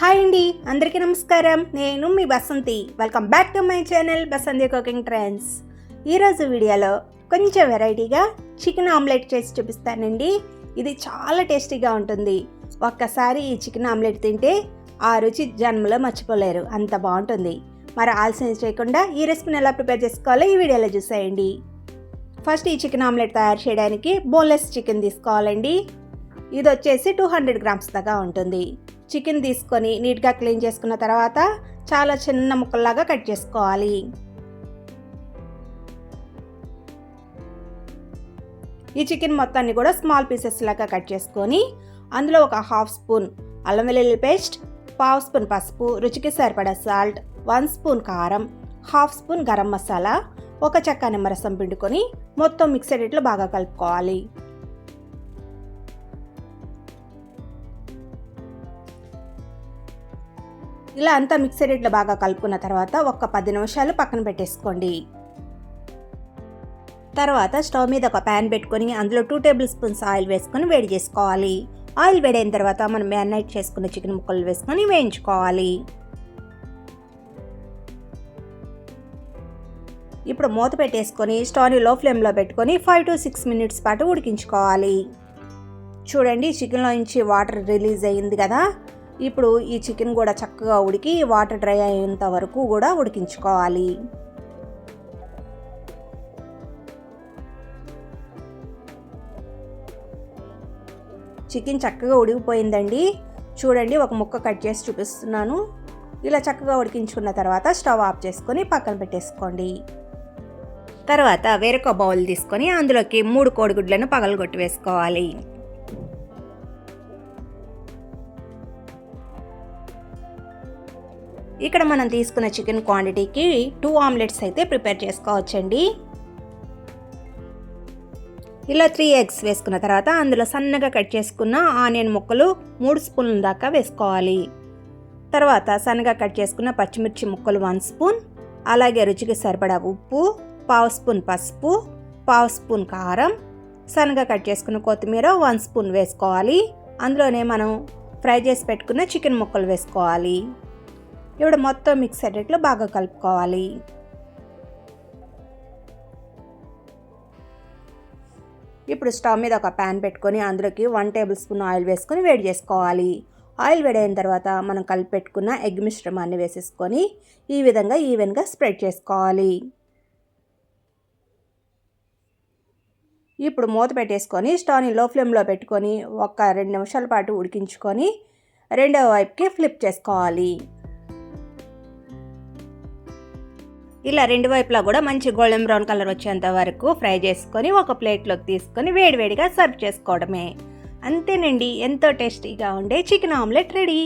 Hi అండి అందరికీ నమస్కారం. నేను మీ Basanti. Welcome back to my channel Basanti cooking trends ఈరోజు వీడియోలో కొంచెం వెరైటీగా చికెన్ ఆమ్లెట్ చేసి చూపిస్తానండి. ఇది చాలా టేస్టీగా ఉంటుంది. ఒక్కసారి ఈ చికెన్ ఆమ్లెట్ తింటే ఆ రుచి జన్మలో మర్చిపోలేరు. అంత బాగుంటుంది. మరి ఆలస్యం చేయకుండా ఈ రెసిపీని ఎలా ప్రిపేర్ చేసుకోవాలో ఈ వీడియోలో చూసేయండి. ఫస్ట్ ఈ చికెన్ ఆమ్లెట్ తయారు చేయడానికి బోన్లెస్ చికెన్ తీసుకోవాలండి. ఇది వచ్చేసి టూ హండ్రెడ్ గ్రామ్స్ దాకా ఉంటుంది. చికెన్ తీసుకొని నీట్గా క్లీన్ చేసుకున్న తర్వాత చాలా చిన్న ముక్కల్లాగా కట్ చేసుకోవాలి. ఈ చికెన్ మొత్తాన్ని కూడా స్మాల్ పీసెస్ లాగా కట్ చేసుకొని అందులో ఒక హాఫ్ స్పూన్ అల్లం వెల్లుల్లి పేస్ట్ పావు స్పూన్ పసుపు రుచికి సరిపడా సాల్ట్ వన్ స్పూన్ కారం హాఫ్ స్పూన్ గరం మసాలా ఒక చెక్క నిమ్మరసం పిండుకొని మొత్తం మిక్స్ ఇట్లు బాగా కలుపుకోవాలి. ఇలా అంతా మిక్సర్ ఇట్లా బాగా కలుపుకున్న తర్వాత ఒక పది నిమిషాలు పక్కన పెట్టేసుకోండి. తర్వాత స్టవ్ మీద ఒక ప్యాన్ పెట్టుకొని అందులో టూ టేబుల్ స్పూన్స్ ఆయిల్ వేసుకొని వేడి చేసుకోవాలి. ఆయిల్ వేడైన తర్వాత మనం మ్యారినేట్ చేసుకున్న చికెన్ ముక్కలు వేసుకొని వేయించుకోవాలి. ఇప్పుడు మూత పెట్టేసుకొని స్టవ్ని లో ఫ్లేమ్లో పెట్టుకొని ఫైవ్ టు సిక్స్ మినిట్స్ పాటు ఉడికించుకోవాలి. చూడండి చికెన్లో నుంచి వాటర్ రిలీజ్ అయ్యింది కదా. ఇప్పుడు ఈ చికెన్ కూడా చక్కగా ఉడికి వాటర్ డ్రై అయ్యేంత వరకు కూడా ఉడికించుకోవాలి. చికెన్ చక్కగా ఉడికిపోయిందండి. చూడండి ఒక ముక్క కట్ చేసి చూపిస్తున్నాను. ఇలా చక్కగా ఉడికించుకున్న తర్వాత స్టవ్ ఆఫ్ చేసుకొని పక్కన పెట్టేసుకోండి. తర్వాత వేరొక బౌల్ తీసుకొని అందులోకి మూడు కోడిగుడ్లను పగలగొట్టి వేసుకోవాలి ఇక్కడ మనం తీసుకున్న చికెన్ క్వాంటిటీకి టూ ఆమ్లెట్స్ అయితే ప్రిపేర్ చేసుకోవచ్చండి. ఇలా త్రీ ఎగ్స్ వేసుకున్న తర్వాత అందులో సన్నగా కట్ చేసుకున్న ఆనియన్ ముక్కలు మూడు స్పూన్ల దాకా వేసుకోవాలి. తర్వాత సన్నగా కట్ చేసుకున్న పచ్చిమిర్చి ముక్కలు వన్ స్పూన్ అలాగే రుచికి సరిపడా ఉప్పు పావు స్పూన్ పసుపు పావు స్పూన్ కారం సన్నగా కట్ చేసుకున్న కొత్తిమీర వన్ స్పూన్ వేసుకోవాలి. అందులోనే మనం ఫ్రై చేసి పెట్టుకున్న చికెన్ ముక్కలు వేసుకోవాలి. ఇప్పుడు మొత్తం మిక్స్ అయ్యేట్లు బాగా కలుపుకోవాలి. ఇప్పుడు స్టవ్ మీద ఒక ప్యాన్ పెట్టుకొని అందులోకి వన్ టేబుల్ స్పూన్ ఆయిల్ వేసుకొని వేడి చేసుకోవాలి. ఆయిల్ వేడైన తర్వాత మనం కలిపి పెట్టుకున్న ఎగ్ మిశ్రమాన్ని వేసేసుకొని ఈ విధంగా ఈవెన్గా స్ప్రెడ్ చేసుకోవాలి. ఇప్పుడు మూత పెట్టేసుకొని స్టవ్ని లో ఫ్లేమ్లో పెట్టుకొని ఒక రెండు నిమిషాల పాటు ఉడికించుకొని రెండవ వైపుకి ఫ్లిప్ చేసుకోవాలి. ఇలా రెండు వైపులా కూడా మంచి గోల్డెన్ బ్రౌన్ కలర్ వచ్చేంత వరకు ఫ్రై చేసుకొని ఒక ప్లేట్లోకి తీసుకొని వేడివేడిగా సర్వ్ చేసుకోవడమే. అంతేనండి ఎంతో టేస్టీగా ఉండే చికెన్ ఆమ్లెట్ రెడీ.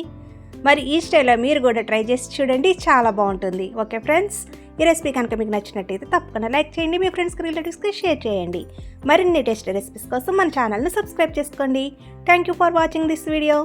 మరి ఈ స్టైల్లో మీరు కూడా ట్రై చేసి చూడండి చాలా బాగుంటుంది. ఓకే ఫ్రెండ్స్ ఈ రెసిపీ కనుక మీకు నచ్చినట్టయితే తప్పకుండా లైక్ చేయండి మీ ఫ్రెండ్స్కి రిలేటివ్స్కి షేర్ చేయండి. మరిన్ని టేస్ట్ రెసిపీస్ కోసం మన ఛానల్ని సబ్స్క్రైబ్ చేసుకోండి. Thank you for watching this video.